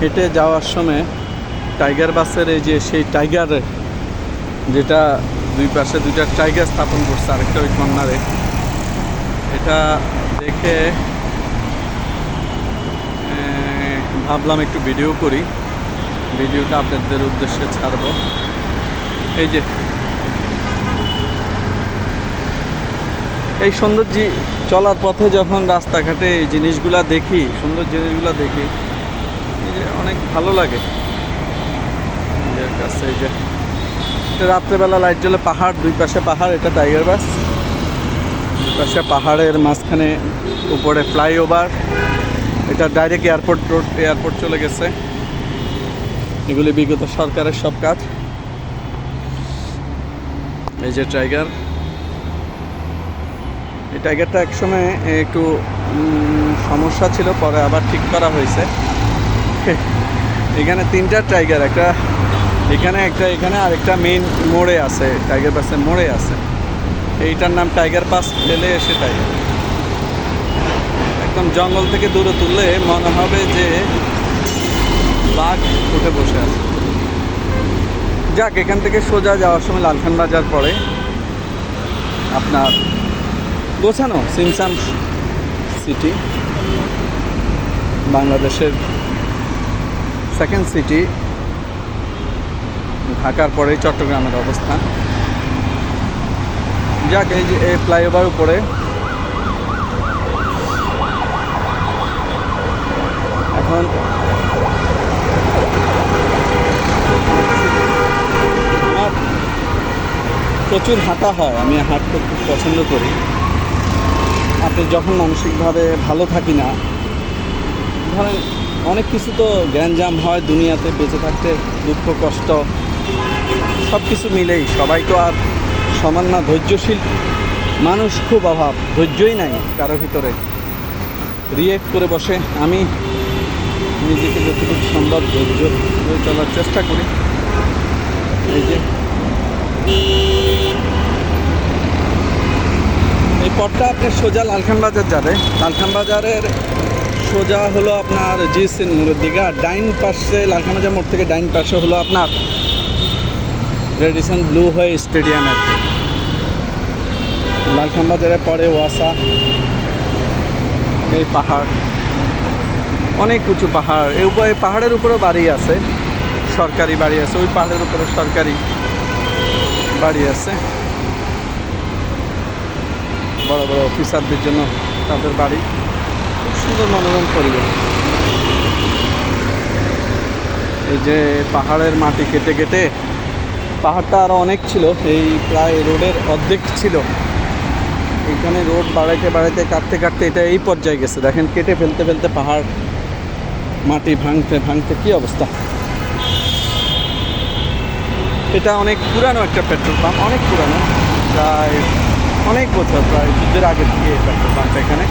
হেঁটে যাওয়ার সময় টাইগার বাসের এই যে সেই টাইগার, যেটা দুই পাশে দুইটা টাইগার স্থাপন করছে আরেকটা ওই কর্নারে, এটা দেখে ভাবলাম একটু ভিডিও করি, ভিডিওটা আপনাদের উদ্দেশ্যে ছাড়বো। এই যে, এই সৌন্দর্য চলার পথে যখন রাস্তাঘাটে এই জিনিসগুলা দেখি সুন্দর জিনিসগুলা দেখি যে অনেক ভালো লাগে। এই যে রাত্রেবেলা লাইট জ্বলে পাহাড়, দুই পাশে পাহাড়, এটা টাইগার বাস দুই পাশে পাহাড়ের মাঝখানে উপরে ফ্লাইওভার এটা ডাইরেক্ট এয়ারপোর্ট রোড এয়ারপোর্ট চলে গেছে। এগুলি বিগত সরকারের সব কাজ। এই যে টাইগার এই টাইগারটা একসময় একটু সমস্যা ছিল, পরে আবার ঠিক করা হয়েছে। এখানে তিনটা টাইগার একটা এখানে একটা এখানে, আর একটা মেইন মোড়ে আছে টাইগার পাসের মোড়ে আছে। এইটার নাম টাইগার পাস ফেলে এসে টাইগার একদম জঙ্গল থেকে দূরে তুললে মনে হবে যে বাঘ উঠে বসে আছে। যাক, এখান থেকে সোজা যাওয়ার সময় লালখান বাজার পড়ে। আপনার গোছানো সিমসাম সিটি, বাংলাদেশের সেকেন্ড সিটি, ঢাকার পরেই চট্টগ্রামের অবস্থান যাক, এই যে এই ফ্লাইওভার উপরে। এখন প্রচুর হাঁটা হয়, আমি হাঁটতে খুব পছন্দ করি। আপনি যখন মানসিকভাবে ভালো থাকি না, ধরেন অনেক কিছু তো গ্যাঞ্জাম হয় দুনিয়াতে, বেঁচে থাকতে, দুঃখ, কষ্ট সব কিছু মিলেই। সবাই তো আর সমান না ধৈর্যশীল। মানুষ খুব অভাব, ধৈর্যই নাই কারও ভিতরে। রিয়েক্ট করে বসে, আমি নিজেকে যতটুকু সম্ভব ধৈর্য ধরে চলার চেষ্টা করি। এই যে। এই পথটা আপনার সোজা লালখান বাজার যাবে। লালখান বাজারের সোজা হলো আপনার জিসিন মোড়ের দিকে, আর ডাইন পাশে লালখান বাজার মোড় থেকে ডাইন পাশে হলো আপনার রেডিসন ব্লু হয়ে স্টেডিয়ামের লালখান বাজারে পরে ওয়াসা, এই পাহাড়। অনেক উঁচু পাহাড়। এই উপরে পাহাড়ের উপরেও বাড়ি আছে, সরকারি বাড়ি আছে। ওই পাহাড়ের উপরে সরকারি বাড়ি আছে। বড় বড় অফিসারদের জন্য তাদের বাড়ি। খুব সুন্দর মনোরম পরিবেশ। এই যে পাহাড়ের মাটি কেটে কেটে, পাহাড়টা আরও অনেক ছিল, এই প্রায় রোডের অর্ধেক ছিল। এখানে রোড বাড়াইতে বাড়াইতে, কাটতে কাটতে এটা এই পর্যায়ে গেছে। দেখেন, কেটে ফেলতে ফেলতে পাহাড়, মাটি ভাঙতে ভাঙতে কি অবস্থা। এটা অনেক পুরানো একটা পেট্রোল পাম্প, অনেক পুরানো, প্রায় অনেক বছর, প্রায় যুদ্ধের আগে থেকে এই পেট্রোল পাম্পটা এখানে।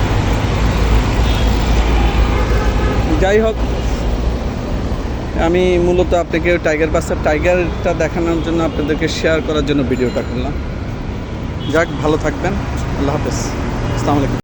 যাই হোক, আমি মূলত আপনাকে টাইগার বাসার টাইগারটা দেখানোর জন্য আপনাদেরকে শেয়ার করার জন্য ভিডিওটা করলাম। যাক, ভালো থাকবেন। আল্লাহ হাফেজ। আসসালামু আলাইকুম।